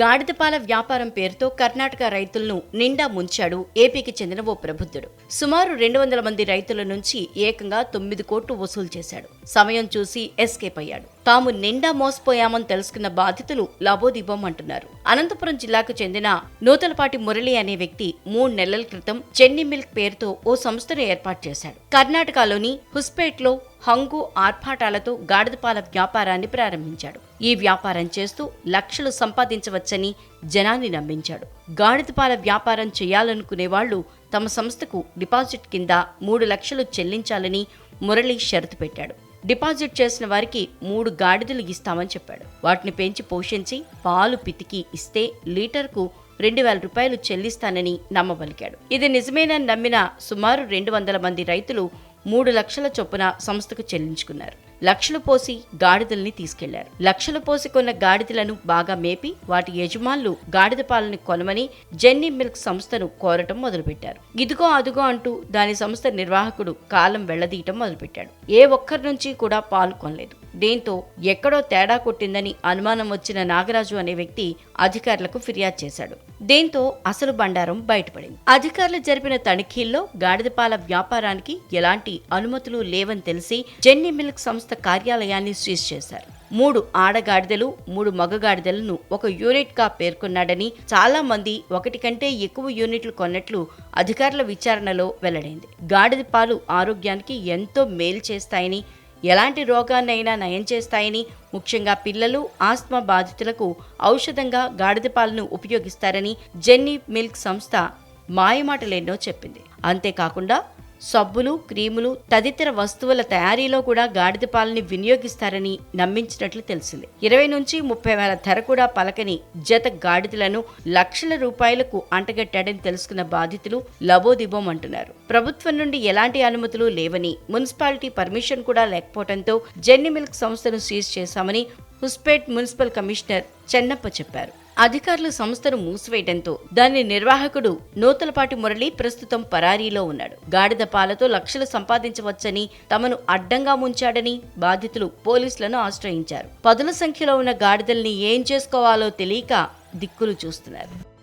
గాడిదపాల వ్యాపారం పేరుతో కర్ణాటక రైతులను నిండా ముంచాడు ఏపీకి చెందిన ఓ ప్రబుద్ధుడు. సుమారు రెండు వందల మంది రైతుల నుంచి ఏకంగా తొమ్మిది కోట్లు వసూలు చేశాడు. సమయం చూసి ఎస్కేప్ అయ్యాడు. తాము నిండా మోసపోయామని తెలుసుకున్న బాధితులు లాభోదీపం అంటున్నారు అనంతపురం జిల్లాకు చెందిన నూతలపాటి మురళి అనే వ్యక్తి మూడు నెలల క్రితం చెన్ని మిల్క్ పేరుతో ఓ సంస్థను ఏర్పాటు చేశాడు. కర్ణాటకలోని హుస్పేట్లో హంగు ఆర్భాటాలతో గాడిదపాల వ్యాపారాన్ని ప్రారంభించాడు. ఈ వ్యాపారం చేస్తూ లక్షలు సంపాదించవచ్చని జనాన్ని నమ్మించాడు. గాడిదపాల వ్యాపారం చేయాలనుకునే వాళ్ళు తమ సంస్థకు డిపాజిట్ కింద మూడు లక్షలు చెల్లించాలని మురళి షరతు పెట్టాడు. డిపాజిట్ చేసిన వారికి మూడు గాడిదలు ఇస్తామని చెప్పాడు. వాటిని పెంచి పోషించి పాలు పితికి ఇస్తే లీటర్కు రెండు వేల రూపాయలు చెల్లిస్తానని నమ్మబలికాడు. ఇది నిజమేనని నమ్మిన సుమారు రెండు వందల మంది రైతులు మూడు లక్షల చొప్పున సంస్థకు చెల్లించుకున్నారు. లక్షలు పోసి గాడిదల్ని తీసుకెళ్ళారు. లక్షలు పోసి కొన్న గాడిదలను బాగా మేపి వాటి యజమానులు గాడిద పాలని కొనమని జెన్నీ మిల్క్ సంస్థను కోరటం మొదలుపెట్టారు. ఇదిగో అదుగో అంటూ దాని సంస్థ నిర్వాహకుడు కాలం వెళ్ళదీయటం మొదలుపెట్టాడు. ఏ ఒక్కరి నుంచి కూడా పాలు కొనలేదు. దీంతో ఎక్కడో తేడా కొట్టిందని అనుమానం వచ్చిన నాగరాజు అనే వ్యక్తి అధికారులకు ఫిర్యాదు చేశాడు. దీంతో అసలు బండారం బయటపడింది. అధికారులు జరిపిన తనిఖీల్లో గాడిదపాల వ్యాపారానికి ఎలాంటి అనుమతులు లేవని తెలిసి జెన్నీ మిల్క్ సంస్థ కార్యాలయాన్ని సీజ్ చేశారు. మూడు ఆడగాడిదలు మూడు మగగాడిదలను ఒక యూనిట్గా పేర్కొన్నాడని చాలా మంది ఒకటి కంటే ఎక్కువ యూనిట్లు కొన్నట్లు అధికారుల విచారణలో వెల్లడైంది. గాడిద పాలు ఆరోగ్యానికి ఎంతో మేలు చేస్తాయని ఎలాంటి రోగాన్నైనా నయం చేస్తాయని ముఖ్యంగా పిల్లలు ఆస్మా బాధితులకు ఔషధంగా గాడిద పాలను ఉపయోగిస్తారని జెన్నీ మిల్క్ సంస్థ మాయమాటలేనో చెప్పింది. అంతేకాకుండా సబ్బులు క్రీములు తదితర వస్తువుల తయారీలో కూడా గాడిద పాలని వినియోగిస్తారని నమ్మించినట్లు తెలిసింది. ఇరవై నుంచి ముప్పై వేల ధర కూడా పలకని జత గాడిదలను లక్షల రూపాయలకు అంటగట్టాడని తెలుసుకున్న బాధితులు లబోదిబోం అంటున్నారు. ప్రభుత్వం నుండి ఎలాంటి అనుమతులు లేవని మున్సిపాలిటీ పర్మిషన్ కూడా లేకపోవడంతో జెన్ని మిల్క్ సంస్థను సీజ్ చేశామని హుస్పేట్ మున్సిపల్ కమిషనర్ చెన్నప్ప చెప్పారు. అధికారులు సంస్థను మూసివేయడంతో దాని నిర్వాహకుడు నూతలపాటి మురళి ప్రస్తుతం పరారీలో ఉన్నాడు. గాడిద పాలతో లక్షలు సంపాదించవచ్చని తమను అడ్డంగా ముంచాడని బాధితులు పోలీసులను ఆశ్రయించారు. పదుల సంఖ్యలో ఉన్న గాడిదల్ని ఏం చేసుకోవాలో తెలియక దిక్కులు చూస్తున్నారు.